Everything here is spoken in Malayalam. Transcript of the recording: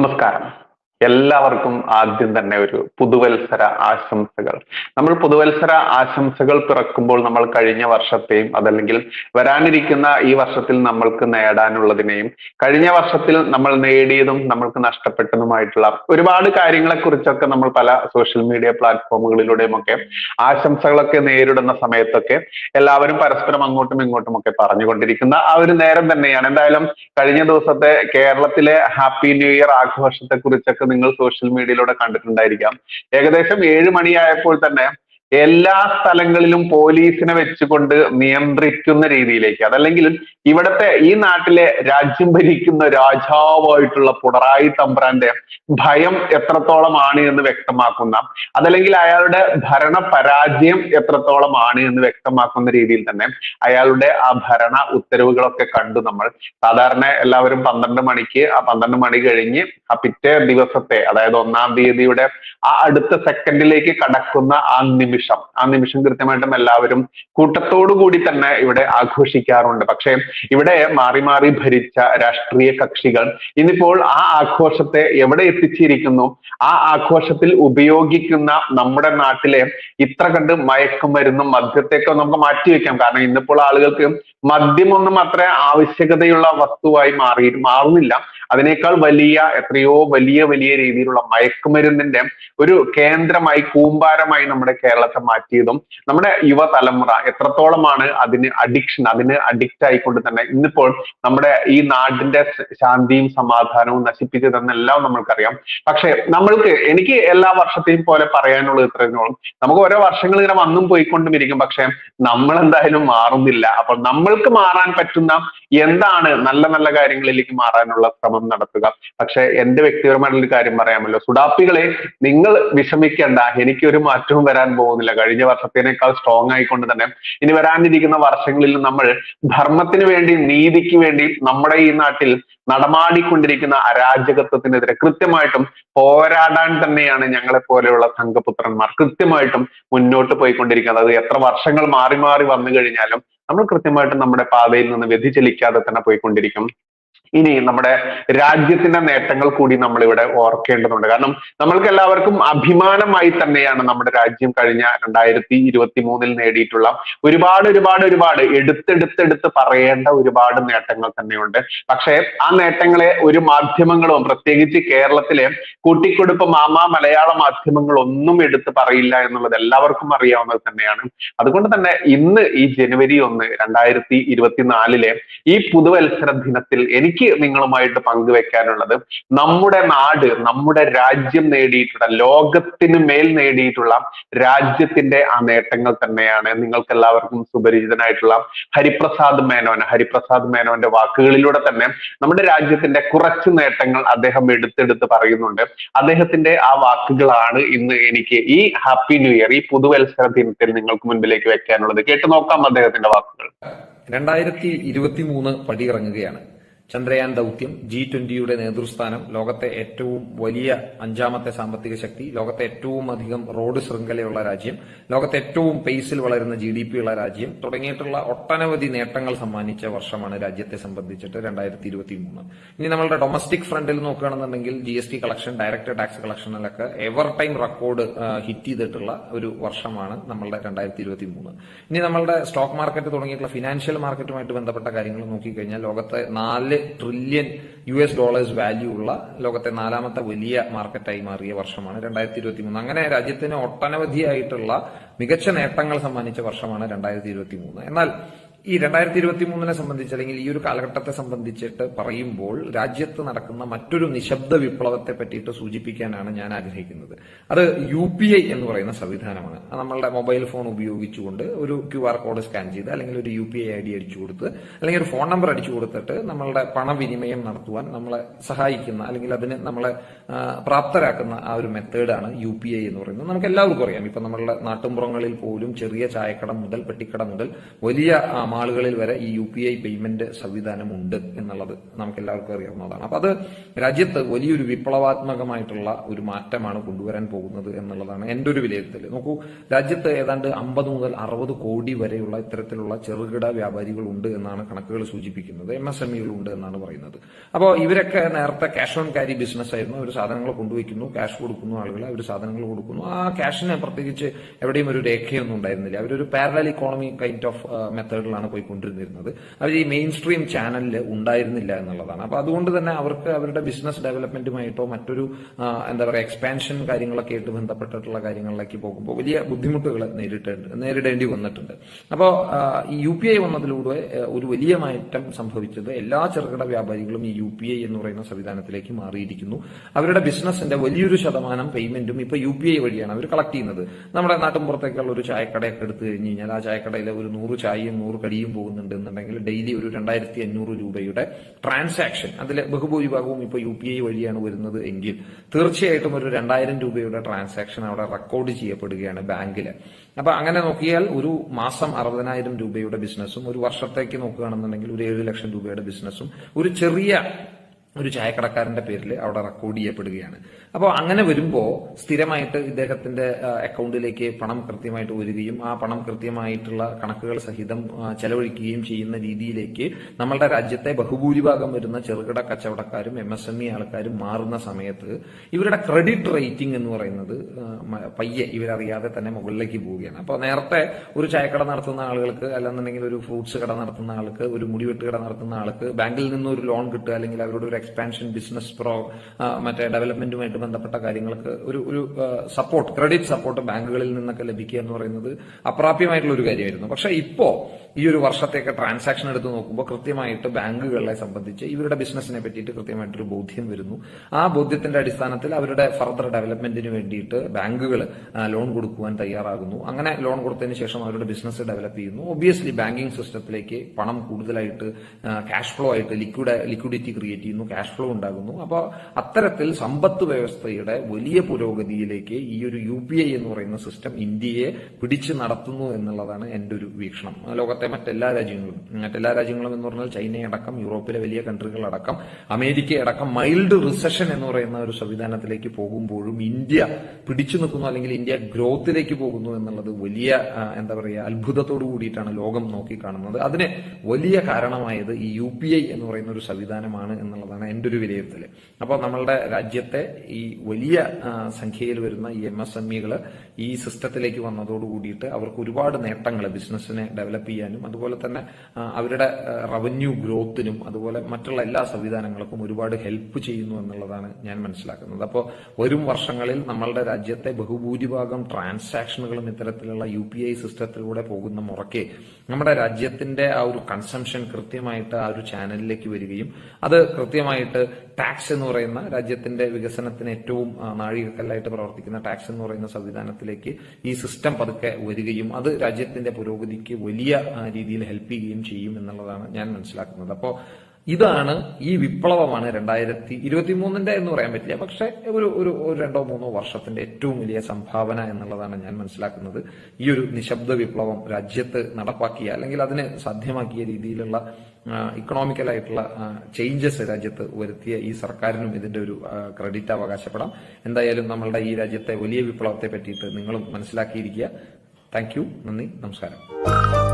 നമസ്കാരം എല്ലാവർക്കും ആദ്യം തന്നെ ഒരു പുതുവത്സര ആശംസകൾ. നമ്മൾ പുതുവത്സര ആശംസകൾ പിറക്കുമ്പോൾ നമ്മൾ കഴിഞ്ഞ വർഷത്തെയും അതല്ലെങ്കിൽ വരാനിരിക്കുന്ന ഈ വർഷത്തിൽ നമ്മൾക്ക് നേടാനുള്ളതിനെയും കഴിഞ്ഞ വർഷത്തിൽ നമ്മൾ നേടിയതും നമ്മൾക്ക് നഷ്ടപ്പെട്ടതുമായിട്ടുള്ള ഒരുപാട് കാര്യങ്ങളെ കുറിച്ചൊക്കെ നമ്മൾ പല സോഷ്യൽ മീഡിയ പ്ലാറ്റ്ഫോമുകളിലൂടെയും ഒക്കെ ആശംസകളൊക്കെ നേരിടുന്ന സമയത്തൊക്കെ എല്ലാവരും പരസ്പരം അങ്ങോട്ടും ഇങ്ങോട്ടും ഒക്കെ പറഞ്ഞുകൊണ്ടിരിക്കുന്ന ആ ഒരു നേരം തന്നെയാണ്. എന്തായാലും കഴിഞ്ഞ ദിവസത്തെ കേരളത്തിലെ ഹാപ്പി ന്യൂ ഇയർ ആഘോഷത്തെ കുറിച്ചൊക്കെ നിങ്ങൾ സോഷ്യൽ മീഡിയയിലൂടെ കണ്ടിട്ടുണ്ടായിരിക്കാം. ഏകദേശം ഏഴ് മണിയായപ്പോൾ തന്നെ എല്ലാ സ്ഥലങ്ങളിലും പോലീസിനെ വെച്ചുകൊണ്ട് നിയന്ത്രിക്കുന്ന രീതിയിലേക്ക്. അതല്ലെങ്കിൽ ഇവിടത്തെ ഈ നാട്ടിലെ രാജ്യം ഭരിക്കുന്ന രാജാവായിട്ടുള്ള പിണറായി തമ്പ്രാന്റെ ഭയം എത്രത്തോളമാണ് എന്ന് വ്യക്തമാക്കുന്ന അതല്ലെങ്കിൽ അയാളുടെ ഭരണ പരാജയം എത്രത്തോളമാണ് എന്ന് വ്യക്തമാക്കുന്ന രീതിയിൽ തന്നെ അയാളുടെ ആ ഭരണ ഉത്തരവുകളൊക്കെ കണ്ടു നമ്മൾ. സാധാരണ എല്ലാവരും പന്ത്രണ്ട് മണിക്ക് ആ പന്ത്രണ്ട് മണി കഴിഞ്ഞ് ആ പിറ്റേ ദിവസത്തെ അതായത് ഒന്നാം തീയതിയുടെ ആ അടുത്ത സെക്കൻഡിലേക്ക് കടക്കുന്ന ആ നിമിഷം ആ നിമിഷം കൃത്യമായിട്ടും എല്ലാവരും കൂട്ടത്തോടു കൂടി തന്നെ ഇവിടെ ആഘോഷിക്കാറുണ്ട്. പക്ഷേ ഇവിടെ മാറി മാറി ഭരിച്ച രാഷ്ട്രീയ കക്ഷികൾ ഇന്നിപ്പോൾ ആ ആഘോഷത്തെ എവിടെ എത്തിച്ചിരിക്കുന്നു? ആ ആഘോഷത്തിൽ ഉപയോഗിക്കുന്ന നമ്മുടെ നാട്ടിലെ ഇത്ര കണ്ട് മയക്കുമരുന്നും മദ്യത്തെയൊക്കെ നമുക്ക് മാറ്റിവെക്കാം കാരണം ഇന്നിപ്പോൾ ആളുകൾക്ക് മദ്യമൊന്നും അത്ര ആവശ്യകതയുള്ള വസ്തുവായി മാറി മാറുന്നില്ല. അതിനേക്കാൾ വലിയ എത്രയോ വലിയ വലിയ രീതിയിലുള്ള മയക്കുമരുന്നിന്റെ ഒരു കേന്ദ്രമായി കൂമ്പാരമായി നമ്മുടെ കേരളത്തെ മാറ്റിയതും നമ്മുടെ യുവതലമുറ എത്രത്തോളമാണ് അതിന് അഡിക്ഷൻ അതിന് അഡിക്റ്റ് ആയിക്കൊണ്ട് തന്നെ ഇന്നിപ്പോൾ നമ്മുടെ ഈ നാടിന്റെ ശാന്തിയും സമാധാനവും നശിപ്പിച്ചതെന്നെല്ലാം നമ്മൾക്കറിയാം. പക്ഷെ നമ്മൾക്ക് എനിക്ക് എല്ലാ വർഷത്തെയും പോലെ പറയാനുള്ളത് ഇത്രയും നമുക്ക് ഓരോ വർഷങ്ങൾ ഇങ്ങനെ വന്നും പോയിക്കൊണ്ടും ഇരിക്കും. പക്ഷെ നമ്മൾ എന്തായാലും മാറുന്നില്ല. അപ്പോൾ നമ്മൾക്ക് മാറാൻ പറ്റുന്ന എന്താണ് നല്ല നല്ല കാര്യങ്ങളിലേക്ക് മാറാനുള്ള ശ്രമം നടത്തുക? പക്ഷെ എന്റെ വ്യക്തിപരമായിട്ടുള്ള ഒരു കാര്യം പറയാമല്ലോ. സുഡാപ്പികളെ നിങ്ങൾ വിഷമിക്കേണ്ട. എനിക്കൊരു മാറ്റവും വരാൻ പോകുന്നില്ല. കഴിഞ്ഞ വർഷത്തിനേക്കാൾ സ്ട്രോങ് ആയിക്കൊണ്ട് തന്നെ ഇനി വരാനിരിക്കുന്ന വർഷങ്ങളിൽ നമ്മൾ ധർമ്മത്തിന് വേണ്ടി നീതിക്ക് വേണ്ടി നമ്മുടെ ഈ നാട്ടിൽ നടമാടിക്കൊണ്ടിരിക്കുന്ന അരാജകത്വത്തിനെതിരെ കൃത്യമായിട്ടും പോരാടാൻ തന്നെയാണ് ഞങ്ങളെ പോലെയുള്ള സംഘപുത്രന്മാർ കൃത്യമായിട്ടും മുന്നോട്ട് പോയിക്കൊണ്ടിരിക്കുന്നത്. അത് എത്ര വർഷങ്ങൾ മാറി മാറി വന്നു കഴിഞ്ഞാലും നമ്മൾ കൃത്യമായിട്ടും നമ്മുടെ പാതയിൽ നിന്ന് വ്യതിചലിക്കാതെ തന്നെ പോയിക്കൊണ്ടിരിക്കും. ഇനി നമ്മുടെ രാജ്യത്തിന്റെ നേട്ടങ്ങൾ കൂടി നമ്മൾ ഇവിടെ ഓർക്കേണ്ടതുണ്ട്. കാരണം നമ്മൾക്ക് എല്ലാവർക്കും അഭിമാനമായി തന്നെയാണ് നമ്മുടെ രാജ്യം കഴിഞ്ഞ രണ്ടായിരത്തി ഇരുപത്തി മൂന്നിൽ നേടിയിട്ടുള്ള ഒരുപാട് ഒരുപാട് ഒരുപാട് എടുത്തെടുത്തെടുത്ത് പറയേണ്ട ഒരുപാട് നേട്ടങ്ങൾ തന്നെയുണ്ട്. പക്ഷേ ആ നേട്ടങ്ങളെ ഒരു മാധ്യമങ്ങളും പ്രത്യേകിച്ച് കേരളത്തിലെ കൂട്ടിക്കൊടുപ്പ് മാമ മലയാള മാധ്യമങ്ങൾ ഒന്നും എടുത്ത് പറയില്ല എന്നുള്ളത് എല്ലാവർക്കും അറിയാവുന്നത് തന്നെയാണ്. അതുകൊണ്ട് തന്നെ ഇന്ന് ഈ ജനുവരി ഒന്ന് രണ്ടായിരത്തി ഇരുപത്തിനാലിലെ ഈ പുതുവത്സര ദിനത്തിൽ എനിക്ക് നിങ്ങളുമായിട്ട് പങ്കുവെക്കാനുള്ളത് നമ്മുടെ നാട് നമ്മുടെ രാജ്യം നേടിയിട്ടുള്ള ലോകത്തിന് മേൽ നേടിയിട്ടുള്ള രാജ്യത്തിന്റെ ആ നേട്ടങ്ങൾ തന്നെയാണ് നിങ്ങൾക്ക് എല്ലാവർക്കും സുപരിചിതനായിട്ടുള്ള ഹരിപ്രസാദ് മേനോൻ. ഹരിപ്രസാദ് മേനോന്റെ വാക്കുകളിലൂടെ തന്നെ നമ്മുടെ രാജ്യത്തിന്റെ കുറച്ച് നേട്ടങ്ങൾ അദ്ദേഹം എടുത്തെടുത്ത് പറയുന്നുണ്ട്. അദ്ദേഹത്തിന്റെ ആ വാക്കുകളാണ് ഇന്ന് എനിക്ക് ഈ ഹാപ്പി ന്യൂ ഇയർ ഈ പുതുവത്സര ദിനത്തിൽ നിങ്ങൾക്ക് മുൻപിലേക്ക് വെക്കാനുള്ളത്. കേട്ടു നോക്കാം അദ്ദേഹത്തിന്റെ വാക്കുകൾ. രണ്ടായിരത്തി ഇരുപത്തി മൂന്ന് പടിയിറങ്ങുകയാണ്. ചന്ദ്രയാൻ ദൗത്യം ജി ട്വന്റിയുടെ നേതൃസ്ഥാനം ലോകത്തെ ഏറ്റവും വലിയ അഞ്ചാമത്തെ സാമ്പത്തിക ശക്തി ലോകത്തെ ഏറ്റവും അധികം റോഡ് ശൃംഖലയുള്ള രാജ്യം ലോകത്തെ ഏറ്റവും പേസിൽ വളരുന്ന ജി ഡി പി ഉള്ള രാജ്യം തുടങ്ങിയിട്ടുള്ള ഒട്ടനവധി നേട്ടങ്ങൾ സമ്മാനിച്ച വർഷമാണ് രാജ്യത്തെ സംബന്ധിച്ചിട്ട് രണ്ടായിരത്തി ഇരുപത്തി മൂന്ന് ഇനി നമ്മളുടെ ഡൊമസ്റ്റിക് ഫ്രണ്ടിൽ നോക്കുകയാണെന്നുണ്ടെങ്കിൽ G S T collection direct tax കളക്ഷനിലൊക്കെ ever time record hit ചെയ്തിട്ടുള്ള ഒരു വർഷമാണ് നമ്മളുടെ രണ്ടായിരത്തി ഇരുപത്തി മൂന്ന് ഇനി നമ്മളുടെ സ്റ്റോക്ക് മാർക്കറ്റ് തുടങ്ങിയിട്ടുള്ള ഫിനാൻഷ്യൽ മാർക്കറ്റുമായിട്ട് ബന്ധപ്പെട്ട കാര്യങ്ങൾ നോക്കിക്കഴിഞ്ഞാൽ ലോകത്തെ നാല് trillion U S dollars value ഉള്ള ലോകത്തെ നാലാമത്തെ വലിയ മാർക്കറ്റായി മാറിയ വർഷമാണ് രണ്ടായിരത്തി ഇരുപത്തി മൂന്ന് അങ്ങനെ രാജ്യത്തിന് ഒട്ടനവധിയായിട്ടുള്ള മികച്ച നേട്ടങ്ങൾ സമ്മാനിച്ച വർഷമാണ് രണ്ടായിരത്തി ഇരുപത്തി മൂന്ന് എന്നാൽ ഈ രണ്ടായിരത്തി ഇരുപത്തി മൂന്നിനെ സംബന്ധിച്ച് അല്ലെങ്കിൽ ഈ ഒരു കാലഘട്ടത്തെ സംബന്ധിച്ചിട്ട് പറയുമ്പോൾ രാജ്യത്ത് നടക്കുന്ന മറ്റൊരു നിശബ്ദ വിപ്ലവത്തെ പറ്റിയിട്ട് സൂചിപ്പിക്കാനാണ് ഞാൻ ആഗ്രഹിക്കുന്നത്. അത് യു പി ഐ എന്ന് പറയുന്ന സംവിധാനമാണ്. നമ്മളുടെ മൊബൈൽ ഫോൺ ഉപയോഗിച്ചുകൊണ്ട് ഒരു ക്യു ആർ കോഡ് സ്കാൻ ചെയ്ത് അല്ലെങ്കിൽ ഒരു U P I I D അടിച്ചു കൊടുത്ത് അല്ലെങ്കിൽ ഒരു ഫോൺ നമ്പർ അടിച്ചു കൊടുത്തിട്ട് നമ്മളുടെ പണവിനിമയം നടത്തുവാൻ നമ്മളെ സഹായിക്കുന്ന അല്ലെങ്കിൽ അതിന് നമ്മളെ പ്രാപ്തരാക്കുന്ന ആ ഒരു മെത്തേഡാണ് യു പി ഐ എന്ന് പറയുന്നത്. നമുക്ക് എല്ലാവർക്കും അറിയാം. ഇപ്പൊ നമ്മളുടെ നാട്ടുമ്പുറങ്ങളിൽ പോലും ചെറിയ ചായക്കട മുതൽ പെട്ടിക്കട മുതൽ വലിയ മാളുകളിൽ വരെ ഈ യു പി ഐ പേയ്മെന്റ് സംവിധാനം ഉണ്ട് എന്നുള്ളത് നമുക്ക് എല്ലാവർക്കും അറിയാവുന്നതാണ്. അപ്പൊ അത് രാജ്യത്ത് വലിയൊരു വിപ്ലവാത്മകമായിട്ടുള്ള ഒരു മാറ്റമാണ് കൊണ്ടുവരാൻ പോകുന്നത് എന്നുള്ളതാണ് എന്റെ ഒരു വിലയിരുത്തൽ നോക്കൂ രാജ്യത്ത് ഏതാണ്ട് അമ്പത് മുതൽ അറുപത് കോടി വരെയുള്ള ഇത്തരത്തിലുള്ള ചെറുകിട വ്യാപാരികളുണ്ട് എന്നാണ് കണക്കുകൾ സൂചിപ്പിക്കുന്നത്. എം എസ് എം ഉണ്ട് എന്നാണ് പറയുന്നത്. അപ്പോൾ ഇവരൊക്കെ നേരത്തെ ക്യാഷ് ഓൺ ക്യാരി ബിസിനസ് ആയിരുന്നു. അവർ സാധനങ്ങൾ കൊണ്ടുവയ്ക്കുന്നു ക്യാഷ് കൊടുക്കുന്നു ആളുകൾ അവർ സാധനങ്ങൾ കൊടുക്കുന്നു. ആ ക്യാഷിന് പ്രത്യേകിച്ച് എവിടെയും ഒരു രേഖയൊന്നും ഉണ്ടായിരുന്നില്ല. അവരൊരു പാരലൽ ഇക്കോണമി കൈൻഡ് ഓഫ് മെത്തേഡിലാണ് പോയിക്കൊണ്ടിരുന്നത് അവർ ഈ മെയിൻ സ്ട്രീം ചാനലിൽ ഉണ്ടായിരുന്നില്ല എന്നുള്ളതാണ്. അപ്പൊ അതുകൊണ്ട് തന്നെ അവർക്ക് അവരുടെ ബിസിനസ് ഡെവലപ്മെന്റുമായിട്ടോ മറ്റൊരു എന്താ പറയുക എക്സ്പാൻഷൻ കാര്യങ്ങളൊക്കെ ആയിട്ട് ബന്ധപ്പെട്ടിട്ടുള്ള കാര്യങ്ങളിലേക്ക് പോകുമ്പോൾ വലിയ ബുദ്ധിമുട്ടുകൾ നേരിടേണ്ടി വന്നിട്ടുണ്ട്. അപ്പോൾ ഈ യു പി ഐ വന്നതിലൂടെ ഒരു വലിയ മാറ്റം സംഭവിച്ചത് എല്ലാ ചെറുകിട വ്യാപാരികളും ഈ യു പി ഐ എന്ന് പറയുന്ന സംവിധാനത്തിലേക്ക് മാറിയിരിക്കുന്നു. അവരുടെ ബിസിനസിന്റെ വലിയൊരു ശതമാനം പേയ്മെന്റും ഇപ്പൊ യു പി ഐ വഴിയാണ് അവർ കളക്ട് ചെയ്യുന്നത്. നമ്മുടെ നാട്ടിൻ പുറത്തേക്കുള്ള ഒരു ചായക്കടയൊക്കെ എടുത്തു കഴിഞ്ഞ് കഴിഞ്ഞാൽ ആ ചായക്കടയിൽ ഒരു നൂറ് ചായയും നൂറ് കടിയും പോകുന്നുണ്ട് എന്നുണ്ടെങ്കിൽ ഡെയിലി ഒരു രണ്ടായിരത്തി അഞ്ഞൂറ് രൂപയുടെ ട്രാൻസാക്ഷൻ അതിൽ ബഹുഭൂരിഭാഗവും ഇപ്പോൾ യു പി ഐ വഴിയാണ് വരുന്നത് എങ്കിൽ തീർച്ചയായിട്ടും ഒരു രണ്ടായിരം രൂപയുടെ ട്രാൻസാക്ഷൻ അവിടെ റെക്കോർഡ് ചെയ്യപ്പെടുകയാണ് ബാങ്കിൽ. അപ്പൊ അങ്ങനെ നോക്കിയാൽ ഒരു മാസം അറുപതിനായിരം രൂപയുടെ ബിസിനസ്സും ഒരു വർഷത്തേക്ക് നോക്കുകയാണെന്നുണ്ടെങ്കിൽ ഒരു ഏഴ് ലക്ഷം രൂപയുടെ ബിസിനസ്സും ഒരു ചെറിയ ഒരു ചായക്കടക്കാരന്റെ പേരിൽ അവിടെ റെക്കോർഡ് ചെയ്യപ്പെടുകയാണ്. അപ്പോൾ അങ്ങനെ വരുമ്പോൾ സ്ഥിരമായിട്ട് ഇദ്ദേഹത്തിന്റെ അക്കൗണ്ടിലേക്ക് പണം കൃത്യമായിട്ട് വരികയും ആ പണം കൃത്യമായിട്ടുള്ള കണക്കുകൾ സഹിതം ചെലവഴിക്കുകയും ചെയ്യുന്ന രീതിയിലേക്ക് നമ്മളുടെ രാജ്യത്തെ ബഹുഭൂരിഭാഗം വരുന്ന ചെറുകിട കച്ചവടക്കാരും എം എസ് എം ഇ ആൾക്കാരും മാറുന്ന സമയത്ത് ഇവരുടെ ക്രെഡിറ്റ് റേറ്റിംഗ് എന്ന് പറയുന്നത് പയ്യെ ഇവരറിയാതെ തന്നെ മുകളിലേക്ക് പോവുകയാണ്. അപ്പോൾ നേരത്തെ ഒരു ചായക്കട നടത്തുന്ന ആളുകൾക്ക് അല്ലെന്നുണ്ടെങ്കിൽ ഒരു ഫ്രൂട്ട്സ് കട നടത്തുന്ന ആൾക്ക് ഒരു മുടിവെട്ട് കട നടത്തുന്ന ആൾക്ക് ബാങ്കിൽ നിന്ന് ഒരു ലോൺ കിട്ടുക അല്ലെങ്കിൽ അവരുടെ ഒരു എക്സ്പാൻഷൻ ബിസിനസ് പ്രോ മറ്റേ ഡെവലപ്മെന്റുമായിട്ട് ബന്ധപ്പെട്ട കാര്യങ്ങൾക്ക് ഒരു ഒരു സപ്പോർട്ട് ക്രെഡിറ്റ് സപ്പോർട്ട് ബാങ്കുകളിൽ നിന്നൊക്കെ ലഭിക്കുക എന്ന് പറയുന്നത് അപ്രാപ്യമായിട്ടുള്ള ഒരു കാര്യമായിരുന്നു. പക്ഷേ ഇപ്പോ ഈ ഒരു വർഷത്തേക്ക് ട്രാൻസാക്ഷൻ എടുത്ത് നോക്കുമ്പോൾ കൃത്യമായിട്ട് ബാങ്കുകളെ സംബന്ധിച്ച് ഇവരുടെ ബിസിനസിനെ പറ്റിയിട്ട് കൃത്യമായിട്ടൊരു ബോധ്യം വരുന്നു. ആ ബോധ്യത്തിന്റെ അടിസ്ഥാനത്തിൽ അവരുടെ ഫർദർ ഡെവലപ്മെന്റിന് വേണ്ടിയിട്ട് ബാങ്കുകൾ ലോൺ കൊടുക്കുവാൻ തയ്യാറാകുന്നു. അങ്ങനെ ലോൺ കൊടുത്തതിന് ശേഷം അവരുടെ ബിസിനസ് ഡെവലപ്പ് ചെയ്യുന്നു. ഒബിയസ്ലി ബാങ്കിങ് സിസ്റ്റത്തിലേക്ക് പണം കൂടുതലായിട്ട് ക്യാഷ് ഫ്ലോ ആയിട്ട് ലിക്വിഡ് ലിക്വിഡിറ്റി ക്രിയേറ്റ് ചെയ്യുന്നു. ക്യാഷ് ഫ്ലോ ഉണ്ടാകുന്നു. അപ്പോൾ അത്തരത്തിൽ സമ്പത്ത് വ്യവസ്ഥയുടെ വലിയ പുരോഗതിയിലേക്ക് ഈ ഒരു യു പി ഐ എന്ന് പറയുന്ന സിസ്റ്റം ഇന്ത്യയെ പിടിച്ചു നടത്തുന്നു എന്നുള്ളതാണ് എന്റെ ഒരു വീക്ഷണം. ലോകത്തെ മറ്റെല്ലാ രാജ്യങ്ങളും മറ്റെല്ലാ രാജ്യങ്ങളും എന്ന് പറഞ്ഞാൽ ചൈനയടക്കം യൂറോപ്പിലെ വലിയ കൺട്രികളടക്കം അമേരിക്കയടക്കം മൈൽഡ് റിസഷൻ എന്ന് പറയുന്ന ഒരു സംവിധാനത്തിലേക്ക് പോകുമ്പോഴും ഇന്ത്യ പിടിച്ചു നിൽക്കുന്നു അല്ലെങ്കിൽ ഇന്ത്യ ഗ്രോത്തിലേക്ക് പോകുന്നു എന്നുള്ളത് വലിയ എന്താ പറയുക അത്ഭുതത്തോടു കൂടിയിട്ടാണ് ലോകം നോക്കിക്കാണുന്നത്. അതിന് വലിയ കാരണമായത് ഈ യു പി ഐ എന്ന് പറയുന്ന ഒരു സംവിധാനമാണ് എന്നുള്ളതാണ് എന്റെ ഒരു വിലയിരുത്തൽ അപ്പോൾ നമ്മളുടെ രാജ്യത്തെ ഈ വലിയ സംഖ്യയിൽ വരുന്ന ഈ എം എസ് എം ഇകൾ ഈ സിസ്റ്റത്തിലേക്ക് വന്നതോട് കൂടിയിട്ട് അവർക്ക് ഒരുപാട് നേട്ടങ്ങൾ ബിസിനസ്സിനെ ഡെവലപ്പ് ചെയ്യാനും അതുപോലെ തന്നെ അവരുടെ റവന്യൂ ഗ്രോത്തിനും അതുപോലെ മറ്റുള്ള എല്ലാ സംവിധാനങ്ങൾക്കും ഒരുപാട് ഹെൽപ്പ് ചെയ്യുന്നു എന്നുള്ളതാണ് ഞാൻ മനസ്സിലാക്കുന്നത്. അപ്പോൾ വരും വർഷങ്ങളിൽ നമ്മളുടെ രാജ്യത്തെ ബഹുഭൂരിഭാഗം ട്രാൻസാക്ഷനുകളും ഇത്തരത്തിലുള്ള യു പി ഐ സിസ്റ്റത്തിലൂടെ പോകുന്ന മുറയ്ക്ക് നമ്മുടെ രാജ്യത്തിന്റെ ആ ഒരു കൺസംഷൻ കൃത്യമായിട്ട് ആ ഒരു ചാനലിലേക്ക് വരികയും അത് കൃത്യമായിട്ട് ടാക്സ് എന്ന് പറയുന്ന രാജ്യത്തിന്റെ വികസനത്തിന് ഏറ്റവും നാഴികക്കല്ലായിട്ട് പ്രവർത്തിക്കുന്ന ടാക്സ് എന്ന് പറയുന്ന സംവിധാനത്തിലേക്ക് ഈ സിസ്റ്റം പതുക്കെ വരികയും അത് രാജ്യത്തിന്റെ പുരോഗതിക്ക് വലിയ രീതിയിൽ ഹെൽപ്പ് ചെയ്യുകയും ചെയ്യും എന്നുള്ളതാണ് ഞാൻ മനസ്സിലാക്കുന്നത്. അപ്പോൾ ഇതാണ് ഈ വിപ്ലവമാണ് രണ്ടായിരത്തി ഇരുപത്തി മൂന്നിന്റെ എന്ന് പറയാൻ പറ്റില്ല. പക്ഷെ ഒരു ഒരു രണ്ടോ മൂന്നോ വർഷത്തിന്റെ ഏറ്റവും വലിയ സംഭാവന എന്നുള്ളതാണ് ഞാൻ മനസ്സിലാക്കുന്നത്. ഈ ഒരു നിശബ്ദ വിപ്ലവം രാജ്യത്ത് നടപ്പാക്കിയ അല്ലെങ്കിൽ അതിന് സാധ്യമാക്കിയ രീതിയിലുള്ള ഇക്കണോമിക്കലായിട്ടുള്ള ചേഞ്ചസ് രാജ്യത്ത് വരുത്തിയ ഈ സർക്കാരിനും ഇതിന്റെ ഒരു ക്രെഡിറ്റ് അവകാശപ്പെടാം. എന്തായാലും നമ്മളുടെ ഈ രാജ്യത്തെ വലിയ വിപ്ലവത്തെ പറ്റിയിട്ട് നിങ്ങളും മനസ്സിലാക്കിയിരിക്കുക. താങ്ക് യു നന്ദി. നമസ്കാരം.